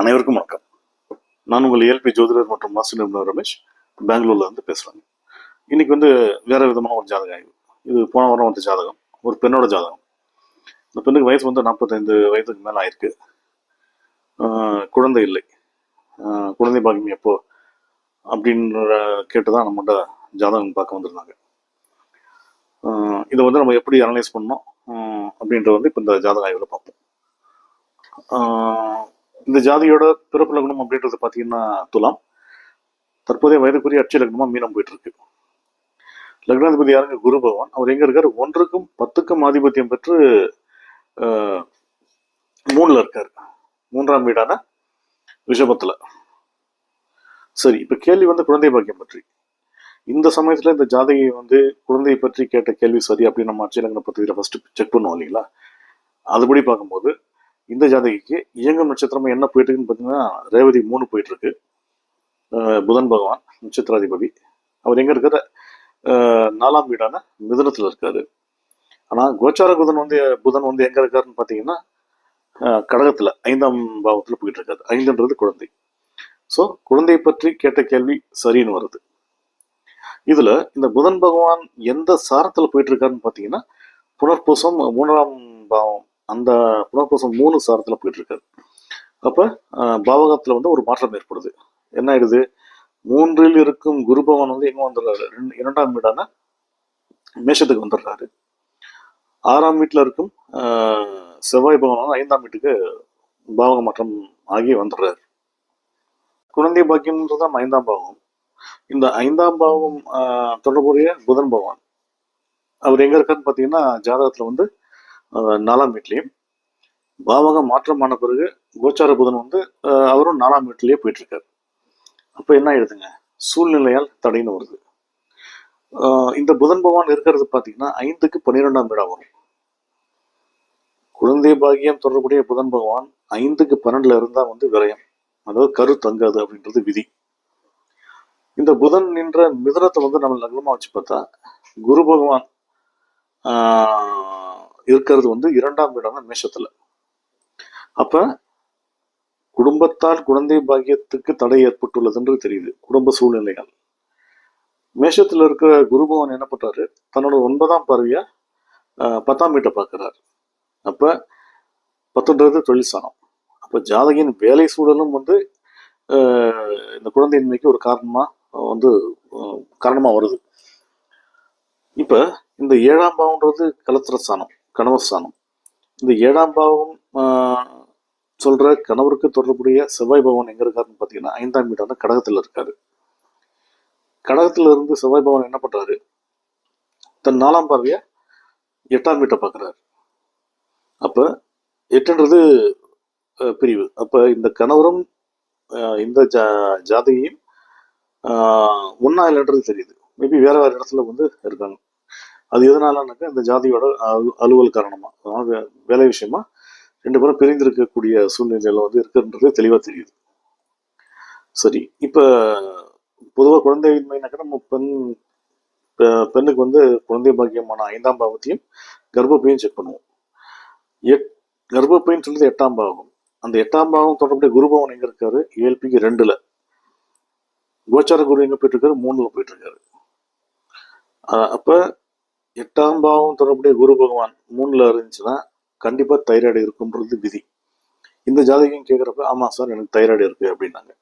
அனைவருக்கும் வணக்கம். நான் உங்கள் ஏல்பி ஜோதிடர் மற்றும் மாஸ்டர் நிபுணர் ரமேஷ். பெங்களூர்ல இருந்து பேசுறேங்க. இன்னைக்கு வந்து வேற விதமான ஒரு ஜாதக ஆய்வு. இது போன வாரம் வந்த ஜாதகம் ஒரு பெண்ணோட ஜாதகம். இந்த பெண்ணுக்கு வயசு வந்து நாற்பத்தைந்து வயதுக்கு மேலே ஆயிருக்கு. குழந்தை இல்லை. குழந்தை பாக்கியம் எப்போ அப்படின்ற கேட்டுதான் நம்மகிட்ட ஜாதகம் பார்க்க வந்திருந்தாங்க. இதை வந்து நம்ம எப்படி அனலைஸ் பண்ணோம் ஆஹ் அப்படின்றத வந்து இப்போ இந்த ஜாதக ஆய்வில் பார்ப்போம். இந்த ஜாதியோட பிறப்பு லக்னம் அப்படின்றது பார்த்தீங்கன்னா துலாம். தற்போதைய வயதுக்குரிய அட்சய லக்னமாக மீனம் போயிட்டு இருக்கு லக்னாதிபதி யாருங்க? குரு பகவான். அவர் எங்க இருக்காரு? ஒன்றுக்கும் பத்துக்கும் ஆதிபத்தியம் பெற்று மூணுல இருக்காரு. மூன்றாம் வீடான ரிஷபத்துல. சரி இப்ப கேள்வி வந்து குழந்தை பாக்கியம் பற்றி. இந்த சமயத்துல இந்த ஜாதகை வந்து குழந்தையை பற்றி கேட்ட கேள்வி சரி அப்படின்னு நம்ம அட்சய லக்ன பத்திரிகையில ஃபர்ஸ்ட் செக் பண்ணுவோம் இல்லைங்களா? அதுபடி பார்க்கும்போது இந்த ஜாதகிக்கு இயங்கும் நட்சத்திரம் என்ன போயிட்டு இருக்குன்னு பார்த்தீங்கன்னா ரேவதி மூணு போயிட்டு இருக்கு புதன் பகவான் நட்சத்திராதிபதி. அவர் எங்க இருக்கிற நாலாம் வீடான மிதனத்தில் இருக்காரு. ஆனால் கோச்சார புதன் வந்து புதன் வந்து எங்க இருக்காருன்னு பார்த்தீங்கன்னா கடகத்தில் கடகத்துல ஐந்தாம் பாவத்தில் போயிட்டு இருக்காரு ஐந்துன்றது குழந்தை. ஸோ குழந்தையை பற்றி கேட்ட கேள்வி சரின்னு வருது. இதுல இந்த புதன் பகவான் எந்த சாரத்தில் போயிட்டு இருக்காருன்னு பார்த்தீங்கன்னா புனர்பூசம் மூன்றாம் பாவம் அந்த புனர்பூசம் மூணு சாரத்தில் போயிட்டு அப்போ பாவகத்தில் வந்து ஒரு மாற்றம் ஏற்படுது. என்ன ஆயிடுது? மூன்றில் இருக்கும் குருபவன் வந்து எங்க வந்துடுறாரு? இரண்டாம் வீடான மேஷத்துக்கு வந்துடுறாரு. ஆறாம் வீட்டில் இருக்கும் செவ்வாய் பகவான் வந்து ஐந்தாம் வீட்டுக்கு பாவக மாற்றம் ஆகி வந்துடுறாரு. குழந்தை பாக்கியம்ன்றது தான் ஐந்தாம் பாவம் இந்த ஐந்தாம் பாவம் தொடர்புடைய புதன் பகவான். அவர் எங்க இருக்காருன்னு பார்த்தீங்கன்னா ஜாதகத்தில் வந்து நாலாம் வீட்லயும். பாவகம் மாற்றமான பிறகு கோச்சார புதன் வந்து அவரும் நாலாம் வீட்லேயே போயிட்டு அப்போ என்ன ஆயிடுதுங்க? சூழ்நிலையால் தடைன்னு வருது. இந்த புதன் பகவான் இருக்கிறது பார்த்தீங்கன்னா ஐந்துக்கு பன்னிரெண்டாம் வீடா வரும். குழந்தை பாகியம் தொடர்புடைய புதன் பகவான் ஐந்துக்கு பன்னெண்டுல இருந்தால் வந்து விரயம். அதாவது கரு தங்காது அப்படின்றது விதி. இந்த புதன் நின்ற மிதனத்தை வந்து நம்ம லக்னமா வச்சு பார்த்தா குரு பகவான் ஆஹ் இருக்கிறது வந்து இரண்டாம் வீடான மேஷத்துல. அப்ப குடும்பத்தால் குழந்தை பாக்கியத்துக்கு தடை ஏற்பட்டுள்ளது என்று தெரியுது குடும்ப சூழ்நிலைகள். மேஷத்துல இருக்கிற குருபவன் என்ன பண்றாரு? தன்னோட ஒன்பதாம் பார்வையா பத்தாம் வீட்டை பார்க்கிறார். அப்ப பத்துன்றது தொழில் ஸ்தானம் அப்ப ஜாதகின் வேலை சூழலும் வந்து இந்த குழந்தையின்மைக்கு ஒரு காரணமா வந்து காரணமா வருது. இப்ப இந்த ஏழாம் பாவம்ன்றது கலத்திர சாணம். கணவஸ்தானம் இந்த ஏழாம் பாவம் சொல்கிற கணவருக்கு தொடர்புடைய செவ்வாய் பகவான் எங்கே இருக்காருன்னு பார்த்தீங்கன்னா ஐந்தாம் வீடான கடகத்தில் இருக்காரு. கடகத்தில் இருந்து செவ்வாய் பகவான் என்ன பண்ணுறாரு தன் நாலாம் பார்வையை எட்டாம் வீட்டை பார்க்குறாரு அப்போ எட்டுன்றது பிரிவு. அப்போ இந்த கணவரும் இந்த ஜா ஜாதகியும் ஒன்றா இல்லைன்றது தெரியுது. மேபி வேற வேற இடத்துல வந்து இருக்காங்க. அது எதனாலனாக்கா இந்த ஜாதியோட அலுவல் காரணமாக அதாவது வே- வேலை விஷயமா ரெண்டு பேரும் பிரிந்திருக்கக்கூடிய சூழ்நிலையில் வந்து இருக்குன்றது தெளிவாக தெரியுது. சரி இப்போ பொதுவாக குழந்தையின்மைனாக்கா நம்ம பெண் பெ- பெண்ணுக்கு வந்து குழந்தை பாக்கியமான ஐந்தாம் பாவத்தையும் கர்ப்பப்பையும் செக் பண்ணுவோம். எட் கர்ப்பப்பைன்னு சொல்லுறது எட்டாம் பாவம். அந்த எட்டாம் பாவம் தொடர்புடைய குருபவன் எங்க இருக்காரு? ஏழ்பிக்கு ரெண்டுல. கோச்சார குரு எங்க போயிட்டு இருக்காரு? மூணுல போயிட்டு இருக்காரு. அப்ப எட்டாம் பாவம் தொடர்புடைய குரு பகவான் மூணில் இருந்துச்சுன்னா கண்டிப்பாக தைராய்டு இருக்கும்ன்றது விதி. இந்த ஜாதகம் கேட்குறப்ப ஆமாம் சார் எனக்கு தைராய்டு இருக்குது அப்படின்னாங்க.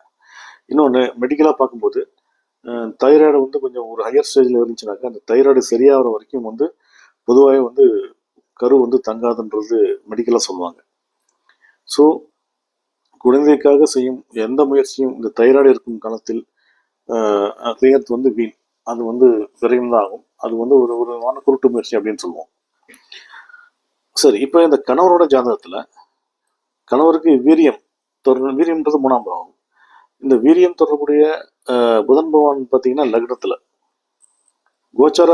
இன்னொன்று மெடிக்கலாக பார்க்கும்போது தைராய்டு வந்து கொஞ்சம் ஒரு ஹையர் ஸ்டேஜில் இருந்துச்சுனாக்கா அந்த தைராய்டு சரியாகிற வரைக்கும் வந்து பொதுவாக வந்து கரு வந்து தங்காதுன்றது மெடிக்கலாக சொல்லுவாங்க. ஸோ குழந்தைக்காக செய்யும் எந்த முயற்சியும் இந்த தைராய்டு இருக்கும் காலத்தில் செய்யறது வந்து வீண். அது வந்து விரையும் தான் ஆகும் அது வந்து ஒரு ஒரு விதமான குருட்டு முயற்சி அப்படின்னு சொல்லுவோம். சரி இப்போ இந்த கணவரோட ஜாதகத்தில் கணவருக்கு வீரியம் தொடர் வீரியம்ன்றது மூணாம் பாவம். இந்த வீரியம் தொடர்புடைய புதன் பகவான் பார்த்தீங்கன்னா லக்னத்தில். கோச்சார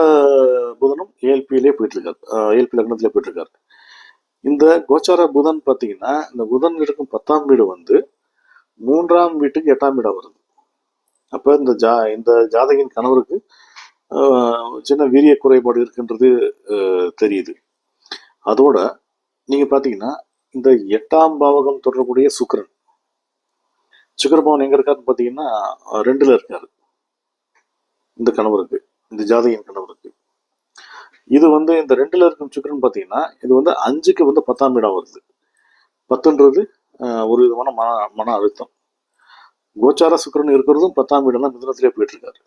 புதனும் ஏஎல்பியிலே போயிட்டுருக்கார். ஏஎல்பி லக்னத்திலே போயிட்டுருக்கார். இந்த கோச்சார புதன் பார்த்தீங்கன்னா இந்த புதன் இருக்கும் பத்தாம் வீடு வந்து மூன்றாம் வீட்டுக்கு எட்டாம் வீடாக வருது. அப்போ இந்த ஜா இந்த ஜாதகின் கணவருக்கு சின்ன வீரிய குறைபாடு இருக்குன்றது தெரியுது. அதோட நீங்க பாத்தீங்கன்னா இந்த எட்டாம் பாவகம் தொடர்புடைய சுக்கிரன். சுக்கரபவன் எங்க இருக்காருன்னு பார்த்தீங்கன்னா ரெண்டுல இருக்காரு. இந்த கணவருக்கு இந்த ஜாதகியின் கணவருக்கு. இது வந்து இந்த ரெண்டுல இருக்கும் சுக்கரன் பார்த்தீங்கன்னா இது வந்து அஞ்சுக்கு வந்து பத்தாம் இடம் வருது. பத்துன்றது ஒரு விதமான மன மன அழுத்தம். கோச்சார சுக்கிரன் இருக்கிறதும் பத்தாம் வீடெல்லாம் மிதனத்திலே போயிட்டு இருக்காரு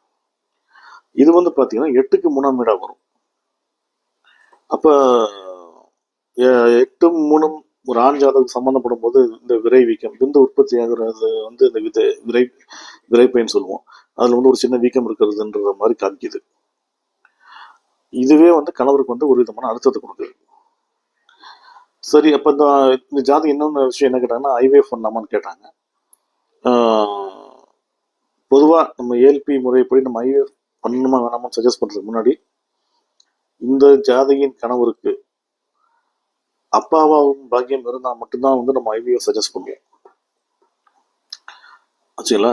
இது வந்து பார்த்தீங்கன்னா எட்டுக்கு மூணாம் வீடாக வரும். அப்போ எட்டு எட்டும் மூணும் ஒரு ஆண் ஜாதகம் சம்மந்தப்படும் போது இந்த விரை வீக்கம் பிந்து உற்பத்தி ஆகிறது வந்து இந்த விதை விரை விரைப்பைன்னு சொல்லுவோம். அதில் வந்து ஒரு சின்ன வீக்கம் இருக்கிறதுன்ற மாதிரி காமிக்குது. இதுவே வந்து கணவருக்கு வந்து ஒரு விதமான அழுத்தத்தை கொடுக்குது. சரி அப்போ இந்த இந்த ஜாதி இன்னொன்று விஷயம் என்ன கேட்டாங்கன்னா ஐவேஃப் பண்ணலாமான்னு கேட்டாங்க. பொதுவாக நம்ம ஏல்பி முறைப்படி நம்ம ஐவேஃப் பண்ணணுமா வேணாமான்னு சஜஸ்ட் பண்ணுறதுக்கு முன்னாடி இந்த ஜாதியின் கணவருக்கு அப்பாவாவும் பாக்கியம் இருந்தால் மட்டும்தான் வந்து நம்ம ஐவிஎஃப் சஜஸ்ட் பண்ணுவோம். ஆச்சுங்களா?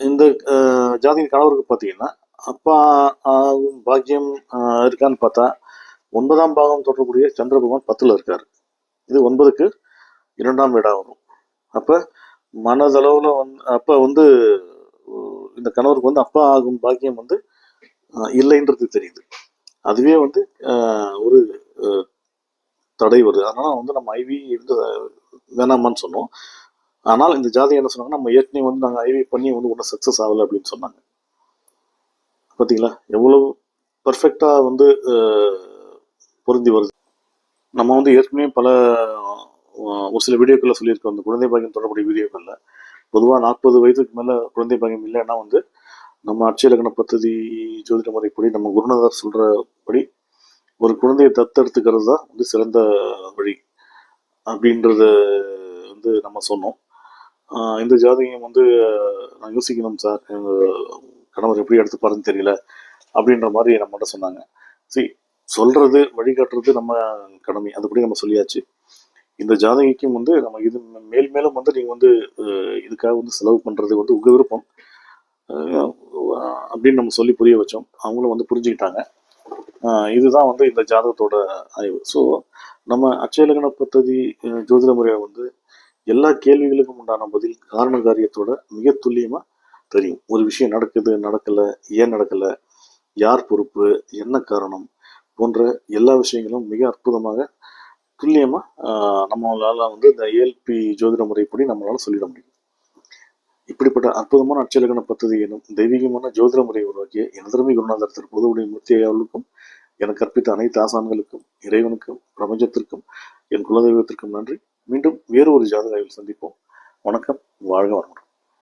இந்த அஹ், ஜாதியின் கணவருக்கு பார்த்தீங்கன்னா அப்பா ஆகும் பாக்கியம் இருக்கான்னு பார்த்தா ஒன்பதாம் பாகம் தொடர்புடைய சந்திரபகவான் பத்தில் இருக்கார். இது ஒன்பதுக்கு இரண்டாம் வீடாக வரும். அப்போ மனதளவில் வந்து அப்போ வந்து இந்த கணவருக்கு வந்து அப்பா ஆகும் பாக்கியம் வந்து இல்லைன்றது தெரியுது. அதுவே வந்து ஒரு தடை வருது. அதனால் வந்து நம்ம ஐவி இருந்து வேணாமான்னு சொன்னோம். ஆனால் இந்த ஜாதி என்ன சொன்னாங்க நம்ம ஏற்கனவே வந்து நாங்கள் ஐவி பண்ணி வந்து ஒன்றும் சக்ஸஸ் ஆகலை அப்படின்னு சொன்னாங்க. பார்த்தீங்களா எவ்வளவு பர்ஃபெக்டாக வந்து பொருந்தி வருது. நம்ம வந்து ஏற்கனவே பல ஒரு சில வீடியோக்களில் சொல்லியிருக்கோம் அந்த குழந்தை பாக்கியம் தொடர்புடைய வீடியோக்களில். பொதுவாக நாற்பது வயதுக்கு மேலே குழந்தை பாக்கியம் இல்லைன்னா வந்து நம்ம அட்சய பத்ததி ஜோதிட முறைப்படி நம்ம குருநாதர் சொல்கிறபடி ஒரு குழந்தையை தத்தெடுத்துக்கிறது தான் வந்து சிறந்த வழி அப்படின்றத வந்து நம்ம சொன்னோம். இந்த ஜாதகம் வந்து நான் யோசிக்கணும் சார். கணவர் எப்படி எடுத்து பாருன்னு தெரியல அப்படின்ற மாதிரி நம்மகிட்ட சொன்னாங்க. சரி சொல்கிறது வழிகாட்டுறது நம்ம கடமை. அதுபடி நம்ம சொல்லியாச்சு. இந்த ஜாதகிக்கும் வந்து நம்ம இது மேல் மேலும் வந்து நீங்க வந்து இதுக்காக வந்து செலவு பண்றது வந்து உங்க விருப்பம். அப்படின்னு நம்ம சொல்லி புரிய வச்சோம். அவங்களும் வந்து புரிஞ்சுக்கிட்டாங்க. ஆஹ் இதுதான் வந்து இந்த ஜாதகத்தோட ஆய்வு. ஸோ நம்ம அச்சயலகன பத்ததி ஜோதிட முறையை வந்து எல்லா கேள்விகளுக்கும் உண்டான பதில் காரண காரியத்தோட மிக துல்லியமா தெரியும். ஒரு விஷயம் நடக்குது நடக்கல ஏன் நடக்கல யார் பொறுப்பு என்ன காரணம் போன்ற எல்லா விஷயங்களும் மிக அற்புதமாக துல்லியமாக நம்மளால் வந்து இந்த ஏஎல்பி ஜோதிட முறைப்படி நம்மளால் சொல்லிட முடியும். இப்படிப்பட்ட அற்புதமான அட்சயலக்கண பദ്ധதி எனும் தெய்வீகமான ஜோதிட முறை உருவாக்கிய எனதருமை குருநாதர் திரு பொதுவுடைய மூர்த்தி ஐயாவுக்கும் எனக்கு கற்பித்த அனைத்து ஆசான்களுக்கும் இறைவனுக்கும் பிரபஞ்சத்திற்கும் என் குலதெய்வத்திற்கும் நன்றி. மீண்டும் வேறு ஒரு ஜாதக ஆய்வில் சந்திப்போம். வணக்கம் வாழ்க வளமுடன்.